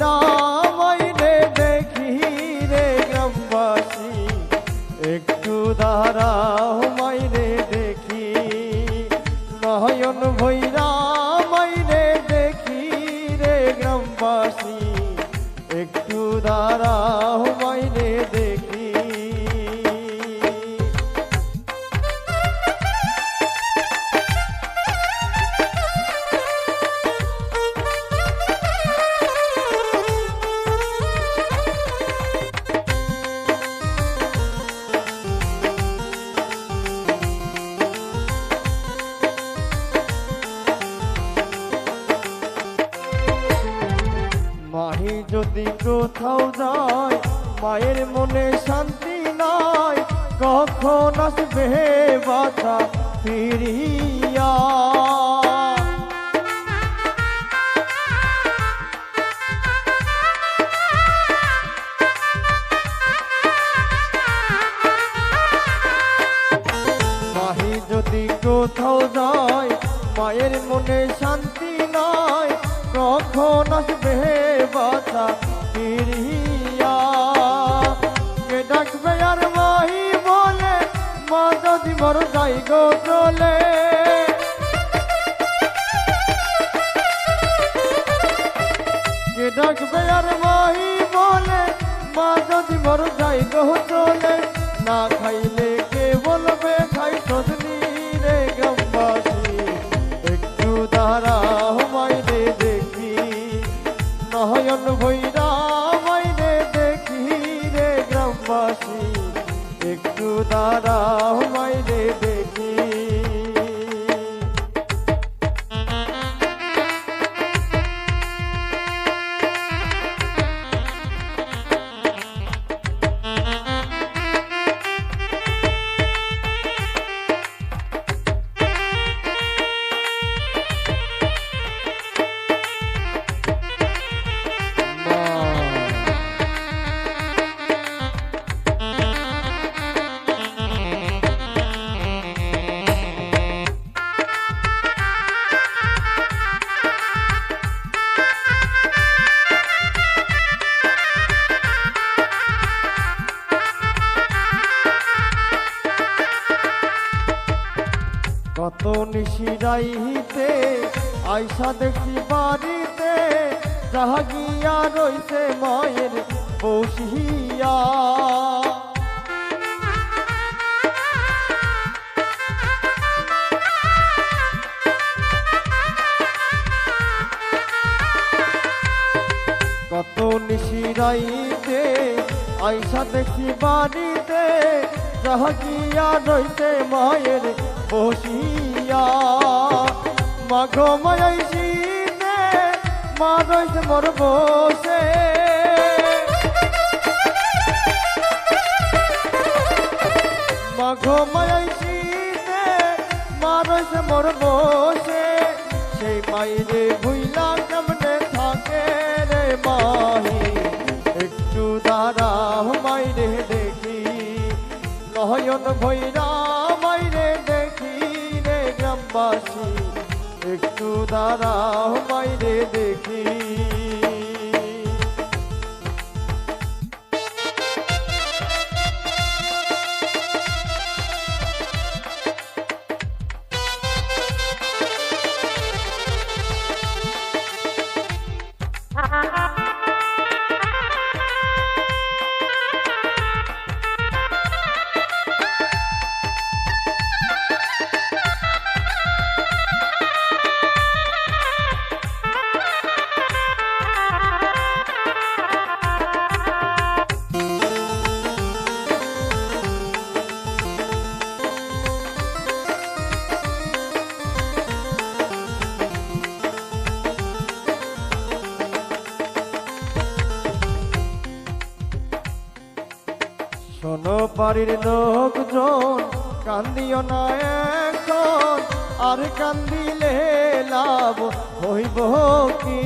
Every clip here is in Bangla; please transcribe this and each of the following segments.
ভৈরা যদি কোথাও যায় মায়ের মনে শান্তি নাই, কখন আসবে বাছা ফিরিয়া? মাহি যদি কোথাও যায় মায়ের মনে শান্তি নাই, কখন আসবে বাছা ফিরিয়া কে ডাকবে আর মাহি বলে মা যদি মর যাই গো চলে কে ডাকবে আর মাহি বলে মা যদি মর যাই গো চলে না খাইলে কে ভৈরা গ্রামবাসী একটু দাঁড়া মাইরে নিশিরাইতে আইসা দেখি বাড়িতে, যাহা গিয়া রইছে মায়ের বসিয়া। কত নিশিরাইতে আইসা দেখি বাড়িতে, যাহা গিয়া রইছে মায়ের বসিয়া মাঘ মায়াইছিতে মা রইছে মোর বসে। মাঘ মায়াইছিতে মা রইছে মোর বসে। সেই মাইরে একটু দাঁড়াও বাইরে দেখি। বাড়ির লোকজন কান্দিও না এখন, আর কান্দিলে লাভ হইব কি?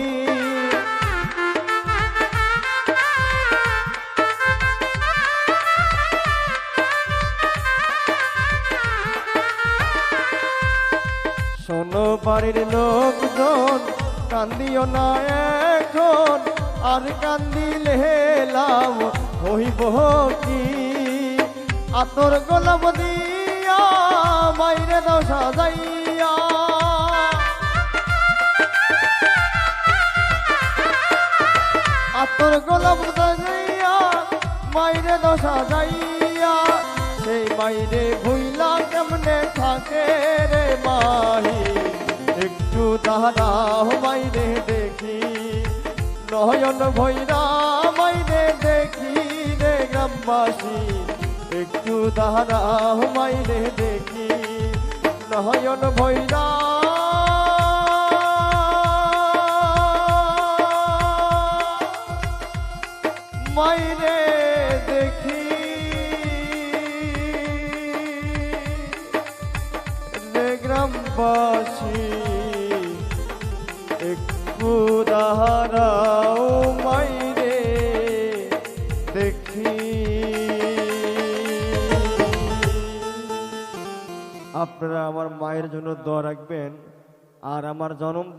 শোনো বাড়ির লোকজন, কান্দিও না এখন, আর কান্দিলে লাভ হইব কি? আতর গোলাপ দিয়া মাইরে দাও সাজাইয়া। আতর গোলাপ সাজাইয়া মাইরে দাও সাজাইয়া। সেই মাইরে ভুইলা কেমনে থাকে রে মাহি? একটু দাঁড়াও মাইরে দেখি। নয়ন ভৈরা মাইরে দেখি রে গ্রামবাসী। একটু দাঁড়াও হুমাইলে দেখি। নয়ন ভৈরা। মাইরে আপনারা আমার মায়ের জন্য দোয়া রাখবেন আর আমার জন্মদিন